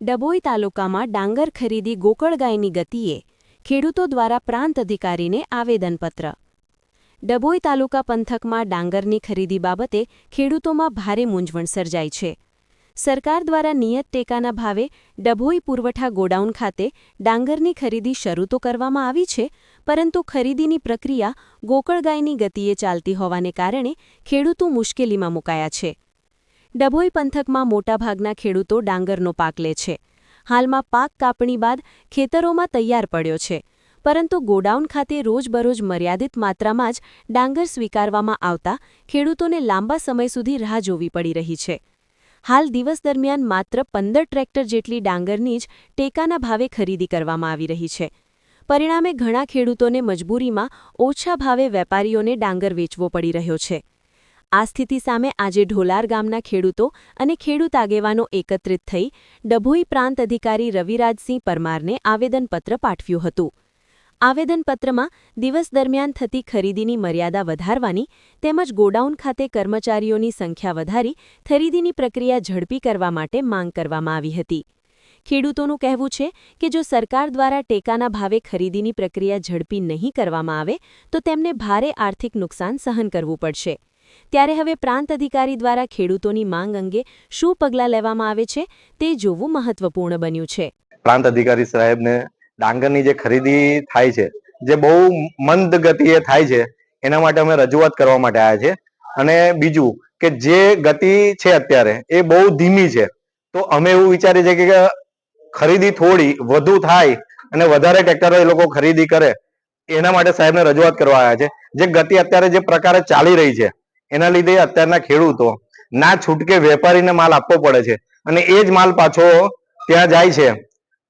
ડભોઈ તાલુકામાં ડાંગર ખરીદી ગોકળગાયની ગતિએ ખેડૂતો દ્વારા પ્રાંત અધિકારીને આવેદનપત્ર. ડભોઈ તાલુકા પંથકમાં ડાંગરની ખરીદી બાબતે ખેડૂતોમાં ભારે મૂંઝવણ સર્જાઈ છે. સરકાર દ્વારા નિયત ટેકાના ભાવે ડભોઈ પુરવઠા ગોડાઉન ખાતે ડાંગરની ખરીદી શરૂ તો કરવામાં આવી છે, પરંતુ ખરીદીની પ્રક્રિયા ગોકળગાયની ગતિએ ચાલતી હોવાને કારણે ખેડૂતો મુશ્કેલીમાં મુકાયા છે. ડભોઈ પંથકમાં મોટાભાગના ખેડૂતો ડાંગરનો પાક લે છે. હાલમાં પાક કાપણી બાદ ખેતરોમાં તૈયાર પડ્યો છે. પરંતુ ગોડાઉન ખાતે રોજબરોજ મર્યાદિત માત્રામાં જ ડાંગર સ્વીકારવામાં આવતા ખેડૂતોને લાંબા સમય સુધી રાહ જોવી પડી રહી છે. હાલ દિવસ દરમિયાન માત્ર પંદર ટ્રેક્ટર જેટલી ડાંગરની જ ટેકાના ભાવે ખરીદી કરવામાં આવી રહી છે. પરિણામે ઘણા ખેડૂતોને મજબૂરીમાં ઓછા ભાવે વેપારીઓને ડાંગર વેચવો પડી રહ્યો છે. આ સ્થિતિ સામે આજે ઢોલાર ગામના ખેડૂતો અને ખેડૂત આગેવાનો એકત્રિત થઈ ડભોઈ પ્રાંત અધિકારી રવિરાજસિંહ પરમારને આવેદનપત્ર પાઠવ્યું હતું. આવેદનપત્રમાં દિવસ દરમિયાન થતી ખરીદીની મર્યાદા વધારવાની તેમજ ગોડાઉન ખાતે કર્મચારીઓની સંખ્યા વધારી ખરીદીની પ્રક્રિયા ઝડપી કરવા માટે માંગ કરવામાં આવી હતી. ખેડૂતોનું કહેવું છે કે જો સરકાર દ્વારા ટેકાના ભાવે ખરીદીની પ્રક્રિયા ઝડપી નહીં કરવામાં આવે, તો તેમને ભારે આર્થિક નુકસાન સહન કરવું પડશે. ત્યારે હવે પ્રાંત અધિકારી દ્વારા ખેડૂતોની માંગ અંગે શું પગલાં લેવામાં આવે છે તે જોવું મહત્વપૂર્ણ બન્યું છે. પ્રાંત અધિકારી સાહેબને ડાંગરની જે ખરીદી થાય છે, જે બહુ મંદ ગતિએ થાય છે, એના માટે અમે રજૂઆત કરવા માટે આવ્યા છે અને બીજું કે જે ગતિ છે અત્યારે એ બહુ ધીમી છે. તો અમે એવું વિચારીએ છીએ કે ખરીદી થોડી વધુ થાય અને વધારે ટ્રેક્ટરો એ લોકો ખરીદી કરે, એના માટે સાહેબને રજૂઆત કરવા આવ્યા છે. જે ગતિ અત્યારે જે પ્રકારે ચાલી રહી છે એના લીધે અત્યારના ખેડૂતો ના છૂટકે વેપારીને માલ આપવો પડે છે. અને એ જ માલ પાછો ત્યાં જાય છે.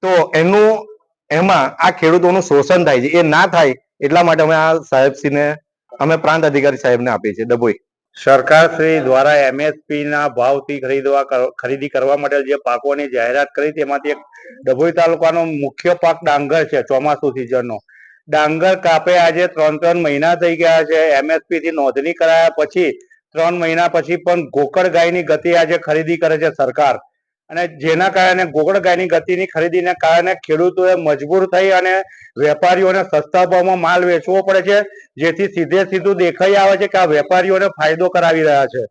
તો એનું, એમાં આ ખેડૂતોનું શોષણ થાય છે. એ ના થાય એટલા માટે અમે આ સાહેબશ્રીને, અમે પ્રાંત અધિકારી સાહેબને આપીએ છીએ. ડભોઈ. સરકાર શ્રી દ્વારા એમએસપી ના ભાવથી ખરીદવા ખરીદી કરવા માટે જે પાકોની જાહેરાત કરી, તેમાંથી એક ડભોઈ તાલુકાનો મુખ્ય પાક ડાંગર છે, ચોમાસુ સિઝનનો. ડાંગર કાપે આજે ત્રણ ત્રણ મહિના થઈ ગયા છે. એમએસપી થી નોંધણી કરાયા પછી ત્રણ મહિના પછી પણ ગોકળ ગાયની ગતિ આજે ખરીદી કરે છે સરકાર. અને જેના કારણે ગોકળ ગાયની ગતિની ખરીદીને કારણે ખેડૂતોએ મજબૂર થઈ અને વેપારીઓને સસ્તા ભાવમાં માલ વેચવો પડે છે. જેથી સીધે સીધું દેખાઈ આવે છે કે આ વેપારીઓને ફાયદો કરાવી રહ્યા છે.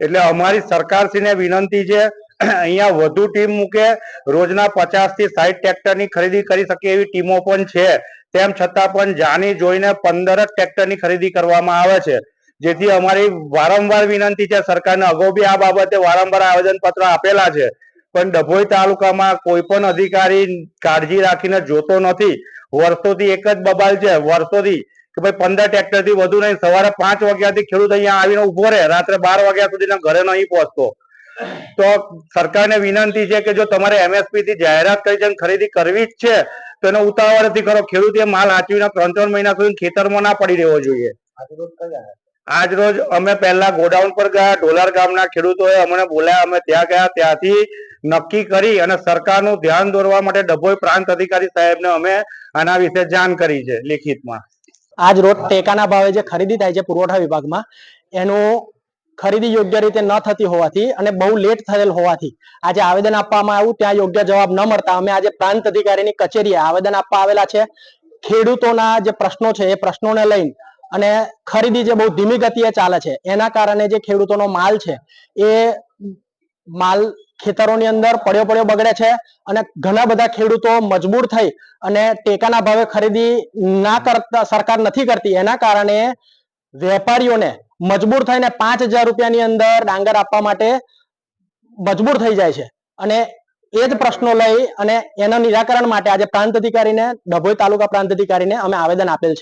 એટલે અમારી સરકારશ્રીને વિનંતી છે, અહીંયા વધુ ટીમ મૂકે, રોજના પચાસથી સાઈઠ ટ્રેક્ટરની ખરીદી કરી શકે એવી ટીમો પણ છે. તેમ છતાં પણ જાણી જોઈને પંદર જ ટ્રેક્ટરની ખરીદી કરવામાં આવે છે. જેથી અમારી વારંવાર વિનંતી છે સરકારને, અગાઉ બી આ બાબતે વારંવાર આવેદન પત્ર આપેલા છે. પણ ડભોઈ તાલુકામાં કોઈ પણ અધિકારી કાળજી રાખીને જોતો નથી. વર્ષોથી એક જ બબાલ છે. વર્ષોથી કે ભાઈ પંદર ટ્રેક્ટરથી વધુ નહીં. સવારે પાંચ વાગ્યાથી ખેડૂત અહીંયા આવીને ઊભો રહે. રાત્રે બાર વાગ્યા સુધીના ઘરે નહીં પહોંચતો. તો સરકારને વિનંતી છે કે જો તમારે એમએસપી થી જાહેરાત કરી ખરીદી કરવી જ છે, તો એનો ઉતાવળથી કરો. ખેડૂતે માલ આચવીને ત્રણ ત્રણ મહિના સુધી ખેતરમાં ના પડી રહેવો જોઈએ. આજ રોજ અમે પહેલા ગોડાઉન પર ગયા. ઢોલાર ગામના ખેડૂતોએ અમને બોલાયા. અમે ત્યાં ગયા. ત્યાંથી નક્કી કરી અને સરકારનું ધ્યાન દોરવા માટે ડભોઈ પ્રાંત અધિકારી સાહેબને અમે આના વિશે જાણ કરી છે લેખિતમાં. આજ રોજ ટેકાના ભાવે જે ખરીદી થાય છે પુરવઠા વિભાગમાં, એનું ખરીદી યોગ્ય રીતે ન થતી હોવાથી અને બહુ લેટ થયેલ હોવાથી. આજે આવેદન આપવામાં આવ્યું, ત્યાં યોગ્ય જવાબ ન મળતા અમે આજે પ્રાંત અધિકારીની કચેરીએ આવેદન આપવા આવેલા છે. ખેડૂતોના જે પ્રશ્નો છે, એ પ્રશ્નોને લઈને અને ખરીદી જે બહુ ધીમી ગતિએ ચાલે છે, એના કારણે જે ખેડૂતોનો માલ છે, એ માલ ખેતરોની અંદર પડ્યો પડ્યો બગડે છે અને ઘણા બધા ખેડૂતો મજબૂર થઈ અને ટેકાના ભાવે ખરીદી ના કરતા, સરકાર નથી કરતી. એના કારણે વેપારીઓને મજબૂર થઈને પાંચ હજાર રૂપિયાની અંદર ડાંગર આપવા માટે મજબૂર થઈ જાય છે. અને એ જ પ્રશ્નો લઈ અને એના નિરાકરણ માટે આજે પ્રાંત અધિકારીને, ડભોઈ તાલુકા પ્રાંત અધિકારીને અમે આવેદન આપેલ છે.